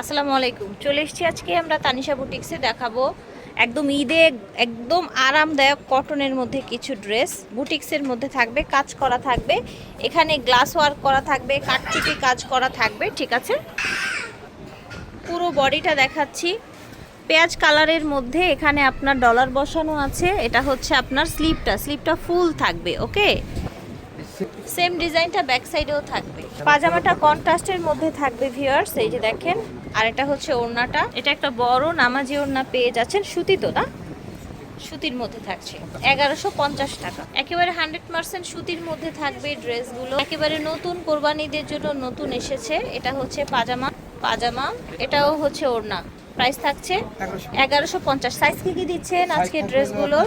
আসসালামু আলাইকুম। চলে এসেছি আজকে আমরা তানিশা বুটিক্সে দেখাবো একদম ঈদে একদম আরামদায়ক কটনের মধ্যে কিছু ড্রেস। বুটিক্সের মধ্যে থাকবে, কাজ করা থাকবে, এখানে গ্লাস ওয়ার্ক করা থাকবে কাটচুপি কাজ করা থাকবে, ঠিক আছে? পুরো বডিটা দেখাচ্ছি। পেঁয়াজ কালারের মধ্যে এখানে আপনার ডলার বসানো আছে, এটা হচ্ছে আপনার স্লিপটা স্লিপটা ফুল থাকবে ওকে সেম ডিজাইনটা ব্যাক সাইডেও থাকবে। পাজামাটা কন্ট্রাস্টের মধ্যে থাকবে ভিউয়ার্স এই যে দেখেন। আর এটা হচ্ছে ওড়নাটা। এটা একটা বড় নামাজি ওড়না পেয়ে যাচ্ছেন সুতি তো না সুতির মধ্যে থাকছে। এগারোশো পঞ্চাশ টাকা। একেবারে হান্ড্রেড পার্সেন্ট সুতির মধ্যে থাকবে ড্রেসগুলো। একেবারে নতুন কোরবানিদের জন্য নতুন এসেছে। এটা হচ্ছে পাজামা। পাজামা এটাও হচ্ছে ওড়না। প্রাইস থাকছে এগারোশো পঞ্চাশ। সাইজ কি কি দিচ্ছেন আজকে ড্রেসগুলো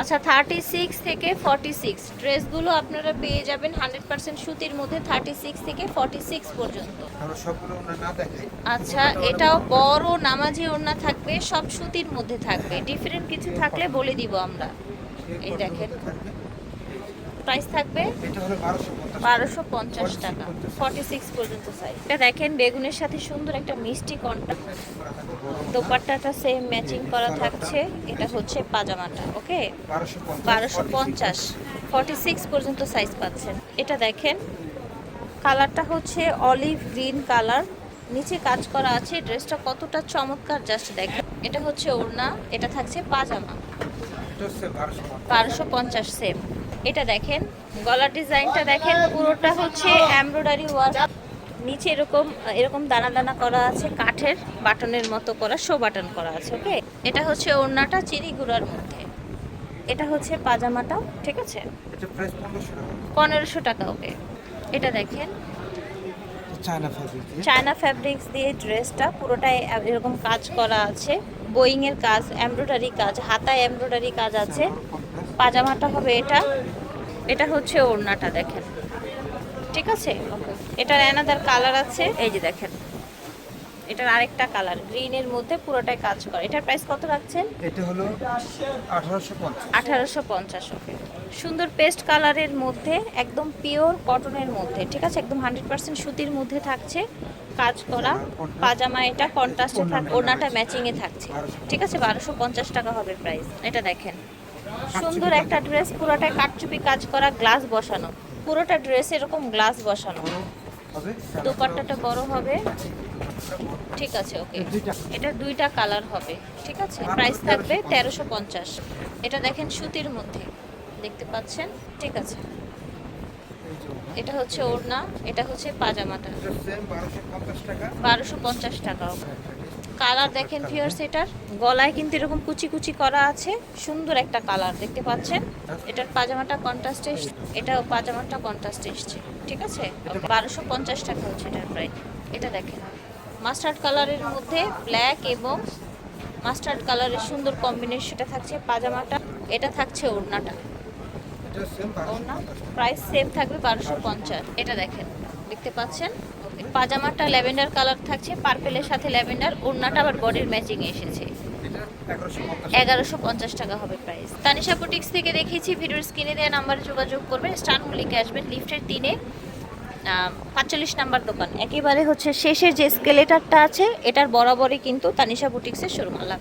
আচ্ছা থার্টি সিক্স থেকে ফর্টি সিক্স ড্রেসগুলো আপনারা পেয়ে যাবেন হান্ড্রেড পার্সেন্ট সুতির মধ্যে থার্টি সিক্স থেকে ফর্টি সিক্স পর্যন্ত আচ্ছা এটাও বড় নামাজি ওড়না থাকবে সব সুতির মধ্যে থাকবে। ডিফারেন্ট কিছু থাকলে বলে দিব আমরা। এই দেখেন। প্রাইস থাকবে বারোশো পঞ্চাশ টাকা। ফর্টি সিক্স পর্যন্ত সাইজ এটা দেখেন বেগুনের সাথে সুন্দর একটা মিষ্টি কন্ট্রাক্ট দোপাট্টাটা সেম ম্যাচিং করা থাকছে। এটা হচ্ছে পাজামাটা ওকে বারোশো পঞ্চাশ ফর্টি সিক্স পর্যন্ত সাইজ পাচ্ছেন। এটা দেখেন কালারটা হচ্ছে অলিভ গ্রিন কালার নিচে কাজ করা আছে ড্রেসটা কতটা চমৎকার জাস্ট দেখেন। এটা হচ্ছে ওড়না এটা থাকছে পাজামা। বারোশো পঞ্চাশ। সেম এটা দেখেন গলার ডিজাইনটা দেখেন পুরোটা হচ্ছে এমব্রয়ডারি ওয়ার্ক নিচে এরকম এরকম দানা দানা করা আছে কাঠের বাটনের মতো করা শো বাটন করা আছে ওকে এটা হচ্ছে ওড়নাটা চিরি গুঁড়ার মধ্যে। এটা হচ্ছে পাজামাটা ঠিক আছে? পনেরোশো টাকা। ওকে এটা দেখেন। চায়না ফ্যাব্রিক্স দিয়ে। ড্রেসটা পুরোটাই এরকম কাজ করা আছে। বোয়িংয়ের কাজ এমব্রয়ডারি কাজ হাতায় এমব্রয়ডারি কাজ আছে। পাজামাটা হবে এটা। এটা হচ্ছে ওড়নাটা দেখেন। ঠিক আছে? এটার অ্যানাদার কালার আছে। এই যে দেখেন। এটার আরেকটা কালার গ্রিনের মধ্যে পুরোটাই কাজ করে। এটার প্রাইস কত রাখছেন? এটা হলো আঠারোশো পঞ্চাশ। আঠারোশো পঞ্চাশ ওকে সুন্দর পেস্ট কালারের মধ্যে একদম পিওর কটনের মধ্যে ঠিক আছে? একদম হান্ড্রেড পার্সেন্ট সুতির মধ্যে থাকছে কাজ করা। পাজামা এটা কন্ট্রাস্টে থাক ওনাটা ম্যাচিংয়ে থাকছে। ঠিক আছে? বারোশো পঞ্চাশ টাকা হবে প্রাইস এটা দেখেন। সুন্দর একটা ড্রেস পুরোটা কাটচুপি কাজ করা গ্লাস বসানো। পুরোটা ড্রেস এরকম গ্লাস বসানো। দোপাট্টাটা বড় হবে। ঠিক আছে ওকে এটা দুইটা কালার হবে ঠিক আছে? প্রাইস থাকবে তেরোশো পঞ্চাশ। এটা দেখেন সুতির মধ্যে। দেখতে পাচ্ছেন? ঠিক আছে। এটা হচ্ছে ওড়না, এটা হচ্ছে পাজামাটা। বারোশো পঞ্চাশ টাকা। কালার দেখেন ফিয়ার্স এটার। গলায় কিন্তু এরকম কুচি কুচি করা আছে। সুন্দর একটা কালার, দেখতে পাচ্ছেন? এটার পাজামাটা কন্ট্রাস্টে এটাও পাজামাটা কন্ট্রাস্টে এসছে, ঠিক আছে? বারোশো পঞ্চাশ টাকা হচ্ছে এটার প্রাইস এটা দেখেন। মাস্টার্ড কালারের মধ্যে ব্ল্যাক এবং মাস্টার্ড কালারের সুন্দর কম্বিনেশনটা থাকছে পাজামাটা। এটা থাকছে ওড়নাটা। প্রাইস সেম থাকবে বারোশো পঞ্চাশ। এটা দেখেন দেখতে পাচ্ছেন? পাজামাটা ল্যাভেন্ডার কালার থাকছে পার্পেলের সাথে ল্যাভেন্ডার ওড়নাটা আবার বডির ম্যাচিং এসেছে। এগারোশো পঞ্চাশ টাকা। হবে প্রাইস তানিশা বুটিক্স থেকে দেখিয়েছি ভিডিওর স্ক্রিনে দেওয়া নাম্বারে যোগাযোগ করবেন। স্টান লিখে আসবেন লিফটের তিনে পাঁচচল্লিশ নাম্বার দোকান। একেবারে হচ্ছে শেষের যে স্কেলেটারটা আছে এটার বরাবরই কিন্তু তানিশা বুটিক্সের শোরুম আল্লাহ